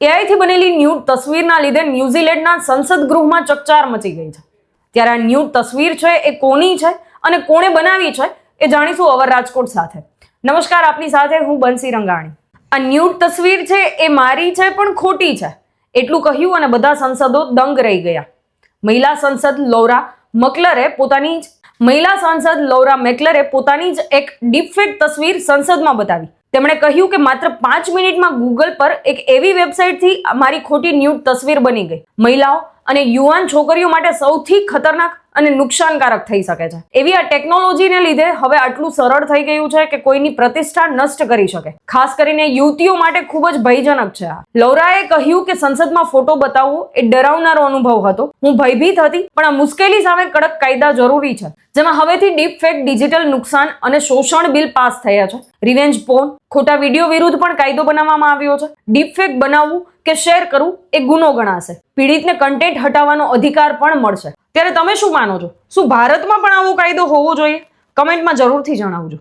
એઆઈથી બનેલી ન્યૂડ તસવીરના લીધે ન્યૂઝીલેન્ડના સંસદ ગૃહમાં ચકચાર મચી ગઈ છે. ત્યારે આ ન્યૂડ તસવીર છે એ કોની છે અને કોણે બનાવી છે એ જાણીશું અવર રાજકોટ સાથે. નમસ્કાર, આપની સાથે હું બંસી રંગાણી. આ ન્યૂડ તસવીર છે એ મારી છે પણ ખોટી છે. એટલું કહ્યું અને બધા સંસદો દંગ રહી ગયા. મહિલા સંસદ લૌરા મકલરે પોતાની જ મહિલા સાંસદ લૌરા મેકલરે પોતાની જ એક ડીપફેક તસવીર સંસદમાં બતાવી. તેમણે કહ્યું કે માત્ર પાંચ મિનિટમાં ગૂગલ પર એક એવી વેબસાઇટથી મારી ખોટી ન્યૂડ તસવીર બની ગઈ. મહિલાઓ અને યુવાન છોકરીઓ માટે સૌથી ખતરનાક અને નુકસાનકારક થઈ શકે છે. એવી આ ટેકનોલોજીને લીધે હવે આટલું સરળ થઈ ગયું છે કે કોઈની પ્રતિષ્ઠા નષ્ટ કરી શકે. ખાસ કરીને યુવતીઓ માટે ખૂબ જ ભયજનક છે આ. લૌરાએ કહ્યું કે સંસદમાં ફોટો બતાવવો એ ડરાવનારો અનુભવ હતો. હું ભયભીત હતી, પણ આ મુશ્કેલી સામે કડક કાયદા જરૂરી છે. જેમાં હવેથી ડીપ ફેક ડિજિટલ નુકસાન અને શોષણ બિલ પાસ થયા છે. રિવેન્જ પોર્ન, ખોટા વીડિયો વિરુદ્ધ પણ કાયદો બનાવવામાં આવ્યો છે. ડીપ ફેક બનાવવું કે શેર કરવું એ ગુનો ગણાશે. પીડિતને કન્ટેન્ટ હટાવવાનો અધિકાર પણ મળશે. ત્યારે તમે શું માનો છો? શું ભારતમાં પણ આવો કાયદો હોવો જોઈએ? કમેન્ટમાં જરૂરથી જણાવજો.